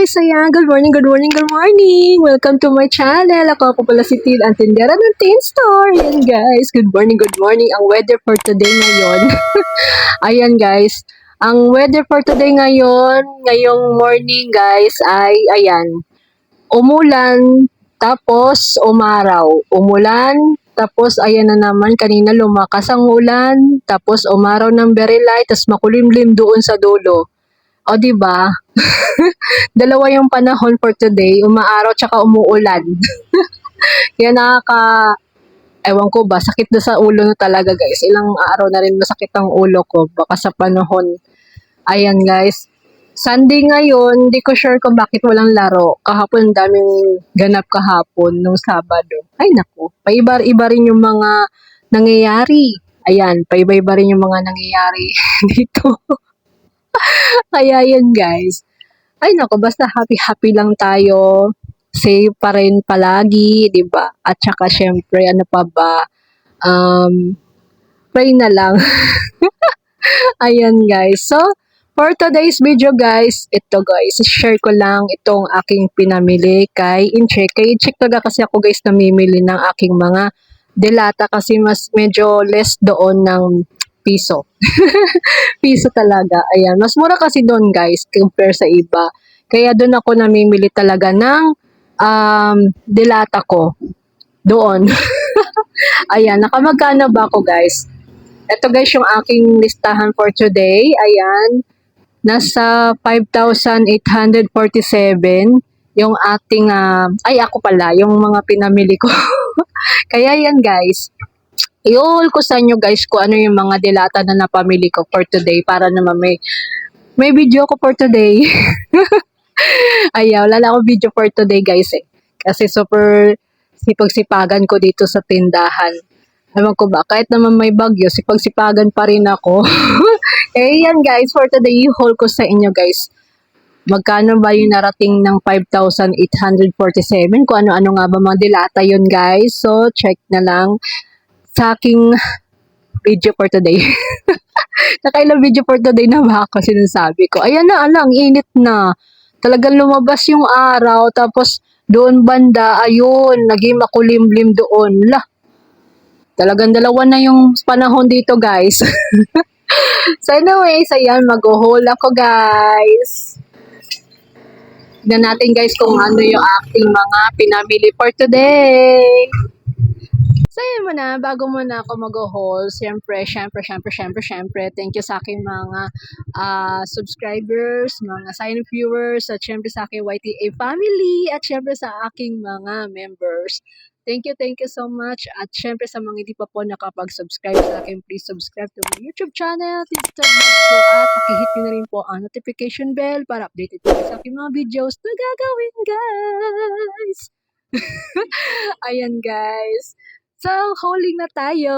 guys! Ayan, good morning, good morning, good morning! Welcome to my channel. Ako po pala si Tin, ang tindera ng Tin Store. Ayan guys, good morning, good morning. Ang weather for today ngayon. Ayan guys, ang weather for today ngayon, ngayong morning guys, ay ayan, umulan, tapos umaraw. Umulan, tapos ayan na naman, kanina lumakas ang ulan, tapos umaraw ng very light, tapos makulimlim doon sa dulo. O, di ba? Dalawa yung panahon for today, umaaraw tsaka umuulan. Kaya nakaka, ewan ko ba, sakit na sa ulo na talaga guys. Ilang araw na rin masakit ang ulo ko, baka sa panahon. Ayan guys. Sunday ngayon, di ko sure kung bakit walang laro. Kahapon, daming ganap kahapon nung Sabado. Ay naku, paiba-iba rin yung mga nangyayari. Ayan, paiba-iba rin yung mga nangyayari dito. Kaya yun guys. Ay nako, basta happy-happy lang tayo. Safe pa rin palagi, di ba? At saka syempre, ano pa ba? Um, pray na lang. Ayan guys. So, for today's video guys, ito guys, share ko lang itong aking pinamili kay Incheck. Kay Incheck talaga kasi ako guys namimili ng aking mga delata kasi mas medyo less doon ng piso. piso talaga. Ayan. Mas mura kasi doon guys compare sa iba. Kaya doon ako namimili talaga ng um, dilata ko. Doon. Ayan. Nakamagkano ba ako guys? Ito guys yung aking listahan for today. Ayan. Nasa 5,847 yung ating, ah, ay ako pala, yung mga pinamili ko. Kaya yan guys, i-haul ko sa inyo guys kung ano yung mga dilata na napamili ko for today para naman may may video ko for today. Ayaw, wala na akong video for today guys eh. Kasi super sipag-sipagan ko dito sa tindahan. Ewan ko ba, kahit naman may bagyo, sipag-sipagan pa rin ako. eh yan guys, for today, i-haul ko sa inyo guys. Magkano ba yung narating ng 5,847? Kung ano-ano nga ba mga dilata yun guys. So, check na lang sa aking video for today. Nakailang video for today na ba ako sinasabi ko? Ayan na, alang, init na. Talagang lumabas yung araw, tapos doon banda, ayun, naging makulimlim doon. Lah, talagang dalawa na yung panahon dito, guys. so anyways, ayan, mag-haul ako, guys. Tignan natin, guys, kung ano yung aking mga pinamili for today. So, yun muna, bago muna ako mag-haul, siyempre, siyempre, siyempre, siyempre, siyempre, thank you sa aking mga ah, subscribers, mga silent viewers, at siyempre sa aking YTA family, at siyempre sa aking mga members. Thank you, thank you so much. At syempre sa mga hindi pa po nakapag-subscribe sa akin, please subscribe to my YouTube channel, TikTok po, at pakihit nyo na rin po ang notification bell para updated po sa aking mga videos na gagawin, guys. Ayan, guys. So, hauling na tayo.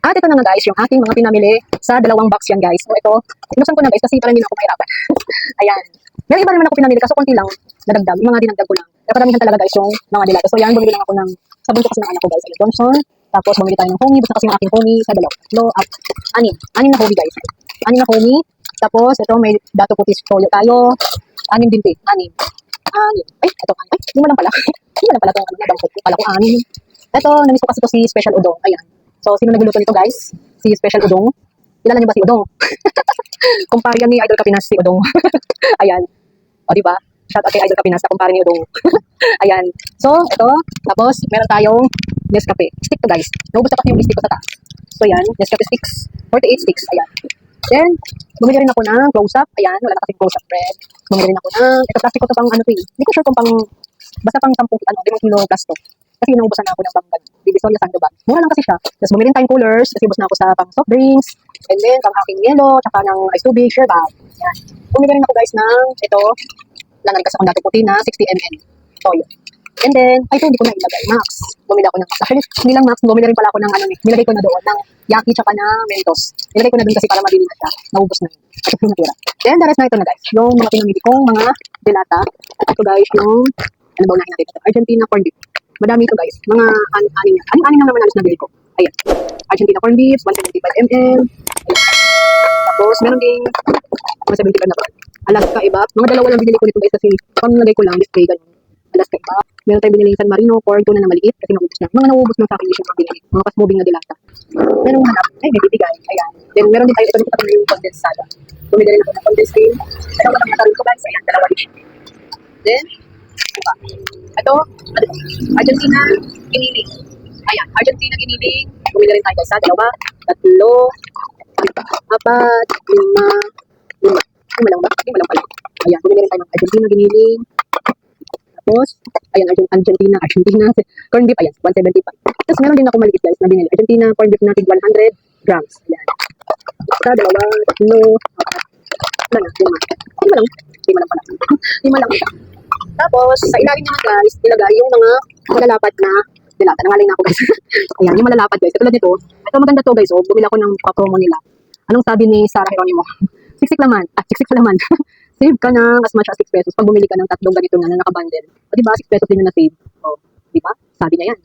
At ito na nga guys, yung aking mga pinamili sa dalawang box yan guys. So ito, inusan ko na guys kasi parang hindi na ako mahirapan. Ayan. Meron iba naman ako pinamili kaso konti lang, nadagdag. Yung mga dinagdag ko lang. Kaya paramihan talaga guys yung mga dilata. So yan, bumili lang ako ng sabon ko kasi ng anak ko guys. Ayun, Johnson. Tapos bumili tayo ng honey. Basta kasi yung aking honey sa dalaw. Tatlo, at anim. Anim na honey guys. Anim na honey. Tapos ito may dato putis toyo tayo. Anim din din. Anim. Anim. Ay, ito. Ay, mo lang pala. Mo lang pala itong ano. Kala ko anim. Ito, namiss ko kasi ito si Special Udong. Ayan. So, sino nagluluto nito guys? Si Special Udong. Kilala niyo ba si Udong? Kumpare yan ni Idol Kapinas si Udong. Ayan. O, di ba? Shout out kay Idol Kapinas, kumpare ni Udong. Ayan. So, ito. Tapos, meron tayong Nescafe. Stick to guys. Naubos na kasi yung stick ko sa taas. So, yan. Nescafe sticks. 48 sticks. Ayan. Then, bumili rin ako ng close-up. Ayan. Wala na kasing close-up bread. Bumili rin ako ng, ito plastic ko to pang ano to eh. Hindi ko sure kung pang, basta pang 10, ano, 5 kilo plus to. Kasi inuubusan na ako ng pang Divisoria Sandoval. Mura lang kasi siya. Tapos bumili rin tayong coolers. Kasi ubos na ako sa pang soft drinks. And then, pang aking yelo, tsaka ng ice tubig, share bag. Yan. Bumili rin ako guys ng ito. Langan kasi akong dati puti na 60 ml. Toyo. And then, ay ito, hindi ko na ilagay. Max. Bumili ako ng. Actually, hindi lang Max. Bumili rin pala ako ng ano ni. Nilagay ko na doon ng Yaki tsaka na Mentos. Nilagay ko na doon kasi para mabili na. Naubos na yun. At ito natira. Then, the rest na ito na guys. Yung mga pinamili kong mga delata. At ito guys, yung ano ba unahin natin ito? Argentina corned beef. Madami ito guys. Mga an anin yan. Anin-anin lang naman alos na bili ko. Ayan. Argentina corned beef, 175 ml. Tapos, meron ding 175 na ba? Alaska iba. Mga dalawa lang binili ko nito guys kasi pamilagay ko lang display ganun. Alaska iba. Meron tayo binili San Marino, tuna na maliit kasi naubos na. Mga nauubos na sa akin yung binili. Mga fast moving na dilata. Meron hanap. Ay, may bibigay. Ayan. Then meron din tayo ito dito yung condensada. Bumili rin ako ng condensed cream. Ito lang natin ko guys. Ayan, dalawa din. Then. Ito, ano to? Argentina giniling. Ayan, Argentina giniling. Bumili rin tayo guys. Sa dalawa, tatlo, apat, lima, lima. Lima lang ba? Lima lang pala. Ayan, bumili rin tayo ng Argentina giniling. Tapos, ayan, Argen- Argentina, Argentina, corn beef, ayan, 175. Tapos meron din ako maliit guys na binili. Argentina corn beef natin 100 grams. Ayan. Isa, dalawa, tatlo, apat. Wala na, lima. Lima lang. Lima lang pala. lima lang siya. Tapos, sa ilalim naman guys, nilagay yung mga malalapad na dilata. Nangalay na ako guys. Ayan, yung malalapad guys. Katulad nito. Ito maganda to guys. Oh, bumili ako ng pa-promo nila. Anong sabi ni Sarah Geronimo? Siksik laman. Ah, siksik sa laman. save ka ng as much as 6 pesos pag bumili ka ng tatlong ganito na, na nakabundle. O diba, 6 pesos din yung na-save. O, diba? Sabi niya yan.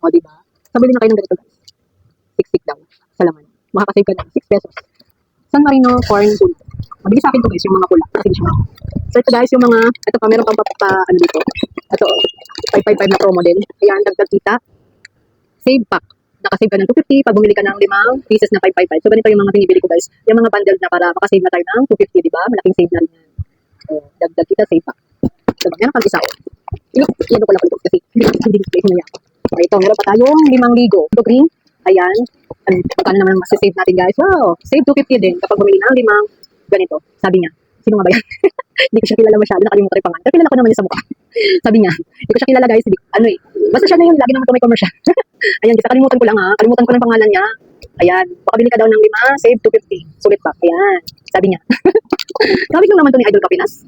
O, diba? Sabili na kayo ng ganito guys. Siksik daw. Sa laman. Makakasave ka ng 6 pesos. San Marino corn tuna. Mabili sa akin to guys, yung mga pula. Kasi siya. Ito guys, yung mga, ito pa, meron pang pa, pa ano dito. Ito, 555 na promo din. Ayan, dagdag kita. Save pack. Nakasave ka ng 250 pag bumili ka ng limang pieces na 555. So ganito yung mga binibili ko guys. Yung mga bundle na para makasave na tayo ng 250, di ba? Malaking save na rin yan. So, dagdag kita, save pack. So, meron pang isa. Ilo, yan ko lang ulit kasi hindi hindi hindi hindi Okay, ito, meron pa tayong limang ligo. Ito green. Ayan. Ano, magkano naman masasave natin guys? Wow, save 250 din kapag bumili ng limang ganito. Sabi niya, sino nga ba yan? hindi ko siya kilala masyado, nakalimutan ko yung pangalan. Pero kilala ko naman yung sa mukha. Sabi niya, hindi ko siya kilala guys, hindi, ano eh. Basta siya na yung lagi naman ito may commercial. Ayan, kasi kalimutan ko lang ha, kalimutan ko ng pangalan niya. Ayan, baka bili ka daw ng lima, save 250. Sulit pa. Ayan, sabi niya. Sabi ko naman to ni Idol Kapinas.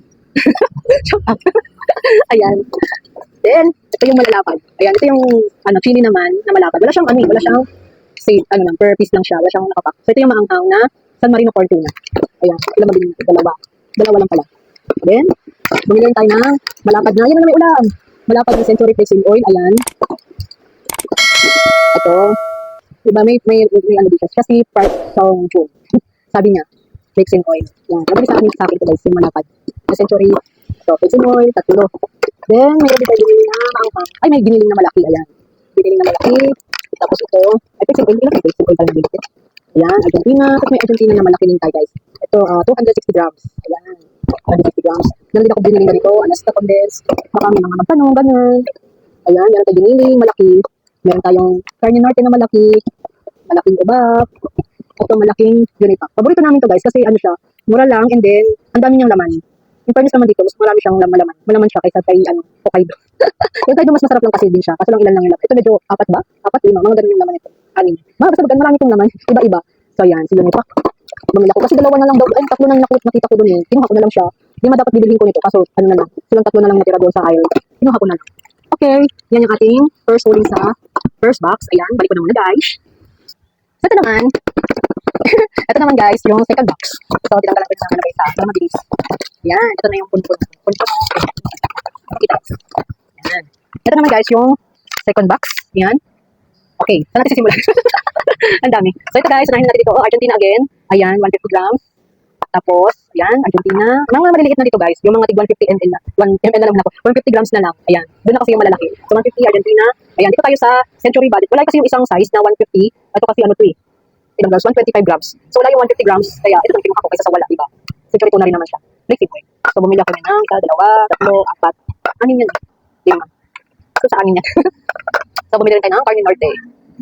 Shout out. Ayan. Then, ito yung malalapad. Ayan, ito yung ano, chili naman na malapad. Wala siyang ano, eh, wala siyang save, ano lang, per piece lang siya. Wala siyang nakapak. So, ito yung maanghang na San Marino corn tuna. Ayan, ilan ba din ito? Dalawa. Dalawa lang pala. Then, bumili tayo ng malapad na. Ayan na may ulam. Malapad na century flexing oil. Ayan. Ito. Diba, may, may, may ano dito. Kasi part song June. Sabi niya, flexing oil. Yan. Nabali sa akin sa akin ito guys, yung malapad. Na century. Ito, flexing oil, tatlo. Then, mayroon din tayo na maanghang. Ay, may binili na malaki. Ayan. Binili na malaki. Tapos ito, ay, flexing oil. Ilang flexing oil pala binili. Ayan, Argentina. Tapos may Argentina na malaki din tayo guys. Ito, ah, 260 grams. Ayan. 260 grams. Meron din ako binili. Alaska condensed. Baka may mga magtanong, ganun. Ayan, meron tayong binili, malaki. Meron tayong carne norte na malaki. Malaking ubap. Ito malaking unipack. Paborito namin to guys kasi ano siya, mura lang and then ang dami niyang laman. Yung fairness naman dito, mas marami siyang lam- malaman. Malaman siya kaysa kay ano, Hokkaido. yung Hokkaido mas masarap lang kasi din siya. Kaso lang ilan lang yung. Ito medyo apat ba? Apat, lima. Mga ganun yung laman ito. Anin. Mga basta maganda marami itong laman. Iba-iba. So yan, si Unipack. Bumili ako. Kasi dalawa na lang daw. Ay, tatlo na lang nakita, ko dun eh. Kinuha ko na lang siya. Hindi mo dapat bibilhin ko nito. Kaso ano na lang. Silang tatlo na lang natira doon sa aisle. Kinuha ko na lang. Okay. Yan yung ating first holding sa first box. Ayan. Balik ko na muna guys. So ito naman. ito naman guys, yung second box. So, tinanggalan ko yung nalagay sa para mabilis. Yan, ito na yung punpun. Punpun. Kita. Yan. Ito naman guys, yung second box. Yan. Okay, saan natin sisimula? Ang dami. So ito guys, unahin natin dito. Oh, Argentina again. Ayan, 150 grams. Tapos, ayan, Argentina. Mga maliliit na dito guys. Yung mga tig 150 ml na. 1 ml na lang na ako. 150 grams na lang. Ayan. Doon na kasi yung malalaki. So 150 Argentina. Ayan, dito tayo sa Century Budget. Wala kasi yung isang size na 150. Ito kasi ano to eh. Ilang grams? 125 grams. So wala yung 150 grams. Kaya ito lang kinuha ko kaysa sa wala, diba? Century tuna rin naman siya. Flexi boy. So bumili ako ng isa, dalawa, tatlo, apat. Anin yan. Lima. So sa anin yan. so bumili rin tayo ng Carne Norte.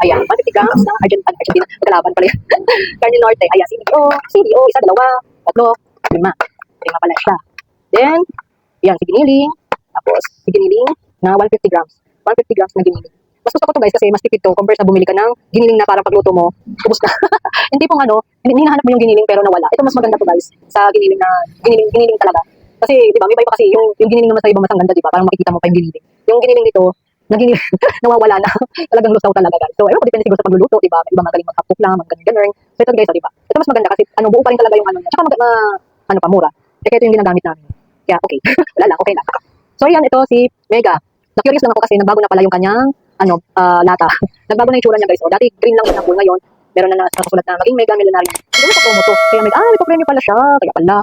Ayan, 150 grams na Argentina. Argentina. Magkalaban pala yan. Carne Norte. Ayan, CDO. CDO. Isa, dalawa, tatlo, lima. Lima pala siya. Then, ayan, si giniling. Tapos, si giniling na 150 grams. 150 grams na giniling. Mas gusto ko to guys kasi mas tipid to compare sa bumili ka ng giniling na parang pagluto mo, ubos na. Hindi pong ano, hinahanap mo yung giniling pero nawala. Ito mas maganda to guys sa giniling na giniling, giniling talaga. Kasi, di ba, may iba kasi yung, yung giniling naman sa ibang mas ang ganda, di ba? Parang makikita mo pa yung giniling. Yung giniling dito, naging nawawala na. Talagang lusaw talaga guys. So, ko, depende siguro sa pagluluto, di ba? May iba magaling magkapok lang, magaling ganun. So, ito guys, oh, di ba? Ito mas maganda kasi, ano, buo pa rin talaga yung ano niya. Tsaka, mag, ma, ano pa, mura. Kaya ito yung ginagamit namin. Kaya, okay. Wala lang, okay lang. So, ayan, ito si Mega. Na-curious lang ako kasi nagbago na pala yung kanyang, ano, ah, lata. nagbago na yung tsura niya guys. O, dati green lang siya na ngayon. Meron na na nakasulat na maging Mega Millionaire. Siguro sa promo to. Kaya may, ah, may pa-premium pala siya. Kaya pala.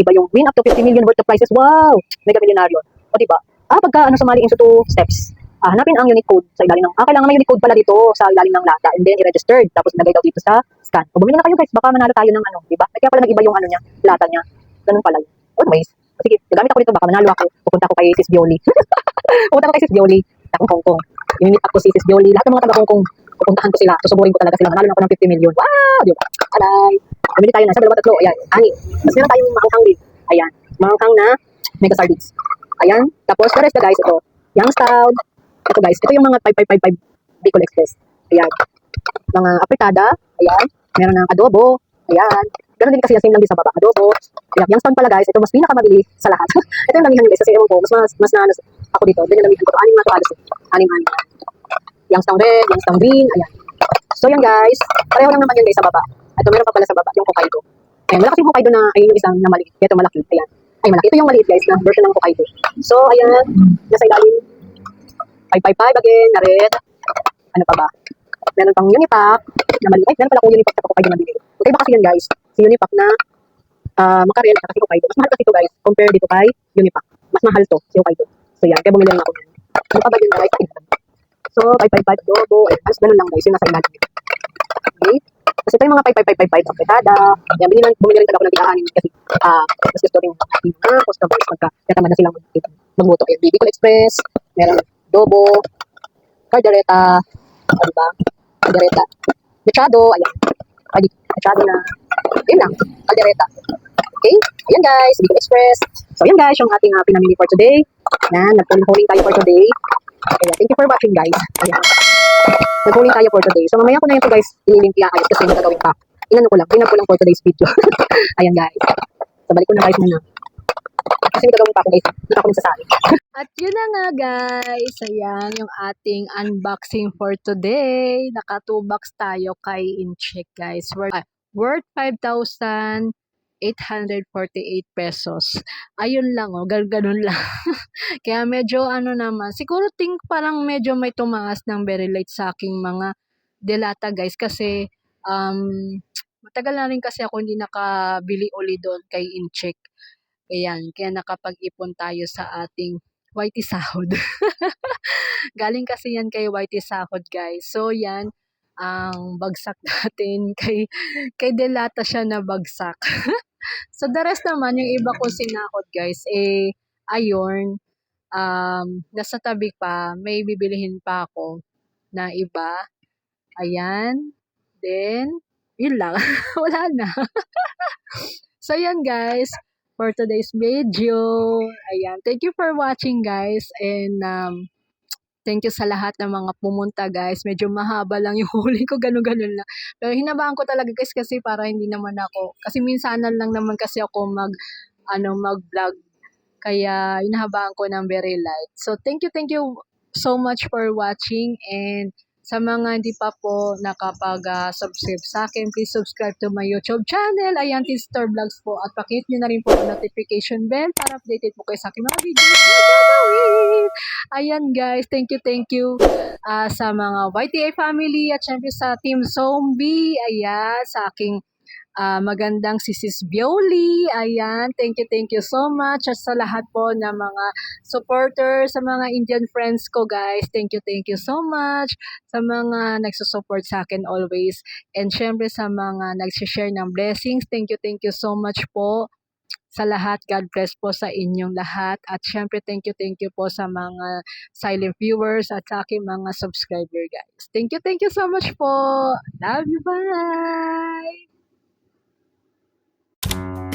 Iba yung win up to 50 million worth of prizes. Wow! Mega milyonaryo. O diba? Ah, pagka ano sumali into two steps, ah, hanapin ang unit code sa ilalim ng, ah, kailangan may unit code pala dito sa ilalim ng lata and then i-registered. Tapos nagay daw dito sa scan. O bumili na kayo guys, baka manalo tayo ng ano, di ba? Kaya pala nag-iba yung ano niya, lata niya. Ganun pala yun. Anyways, sige, gagamit ako dito, baka manalo ako. Pupunta ako kay Sis Bioli. Pupunta ako kay Sis Bioli. Takong Hong Kong. Imimit up ko si Sis Bioli. Lahat ng mga taga Hong Kong, pupuntahan ko sila. Susuburin ko talaga sila. Manalo na ako ng 50 million. Wow! Di ba? Alay! Bumili tayo na. Sabi dalawa tatlo. Ayan. Ani. Tapos meron tayong maanghang din. Ayan. Maanghang na mega sardines. Ayan. Tapos the rest na guys, ito. Youngstown. Ito guys, ito yung mga 5555 Bicol Express. Ayan. Mga apritada. Ayan. Meron ng adobo. Ayan. Ganun din kasi yung same lang din sa baba. Adobo. Ayan. Youngstown pala guys. Ito mas pinakamabili sa lahat. ito yung lamihan guys. Kasi ewan ko, mas, mas, mas na, ako dito. Din yung lamihan ko. Anim na to halos. eh. Anim, anim. Youngstown red, Youngstown green. Ayan. So yan guys. Pareho lang naman yan guys sa baba. Ito meron pa pala sa baba. Yung Hokkaido. Ayan. Wala kasi Hokkaido na, ayun yung isang na maliit. Ito malaki. Ayan. Ay, malaki. Ito yung maliit guys na version ng Hokkaido. So, ayan. Nasa ilalim. 555 again, na. Ano pa ba? Meron pang Unipack na maliit. Ay, meron pala akong Unipack sa Hokkaido na binili. Okay ba kasi yan guys? Si Unipack na uh, makarel at si Hokkaido. Mas mahal kasi ito guys compare dito kay Unipack. Mas mahal to, si Hokkaido. So yan, kaya bumili lang ako yan. Ano pa ba yun guys? Ay, So, 555 adobo. Ayan, mas ganun lang guys. Yung nasa ilalim. Okay? Kasi ito yung mga 5555 apretada. Yan, bumili, lang- bumili rin talaga ako ng tigahanin kasi ah mas gusto rin yung mga customers magka katamad na silang mag- magluto. Ayan, Bicol Express, meron adobo, cardereta, ano ba? Cardereta. Machado, ayan. Ay, machado na. Yun lang, caldereta. Okay? Ayan guys, Bicol Express. So ayan guys, yung ating uh, pinamili for today. Yan, nagpuling-huling tayo for today. Kaya thank you for watching guys. Ayan. Naghuling tayo for today. So mamaya ko na ito guys, ililimpia ayos kasi may gagawin pa. Inano ko lang, pinag ko lang for today's video. Ayan guys. So balik ko na guys muna. Kasi may gagawin pa ako guys. Hindi pa ako nagsasali. At yun na nga guys, ayan yung ating unboxing for today. Naka 2 box tayo kay Incheck guys. Worth, ah, worth 5,848 pesos. Ayun lang oh, gal ganun lang. Kaya medyo ano naman, siguro think parang medyo may tumaas ng very late sa aking mga delata guys kasi um, matagal na rin kasi ako hindi nakabili uli doon kay Incheck. Ayan, kaya nakapag-ipon tayo sa ating Whitey Sahod. Galing kasi yan kay Whitey Sahod, guys. So, yan, ang bagsak natin kay, kay Delata siya na bagsak. so, the rest naman, yung iba ko sinahod, guys, eh, ayun, um, nasa tabi pa, may bibilihin pa ako na iba. Ayan. Then, yun lang. Wala na. so, yan, guys for today's video. Ayan. Thank you for watching, guys. And, um, thank you sa lahat ng mga pumunta, guys. Medyo mahaba lang yung huli ko, ganun-ganun lang. Pero hinabaan ko talaga, guys, kasi para hindi naman ako, kasi minsanan lang naman kasi ako mag, ano, mag-vlog. Kaya, hinahabaan ko ng very light. So, thank you, thank you so much for watching. And, sa mga hindi pa po nakapag-subscribe sa akin, please subscribe to my YouTube channel, Ayan Store Vlogs po. At pakihit nyo na rin po ang notification bell para updated po kayo sa aking mga videos. Ayan guys, thank you, thank you ah, sa mga YTA family at syempre sa Team Zombie. Ayan, sa aking ah, magandang si Sis Bioli. Ayan, thank you, thank you so much. At sa lahat po ng mga supporters, sa mga Indian friends ko guys, thank you, thank you so much sa mga nagsusupport sa akin always. And syempre sa mga nagsishare ng blessings, thank you, thank you so much po sa lahat. God bless po sa inyong lahat. At syempre, thank you, thank you po sa mga silent viewers at sa aking mga subscriber guys. Thank you, thank you so much po. Love you, bye! you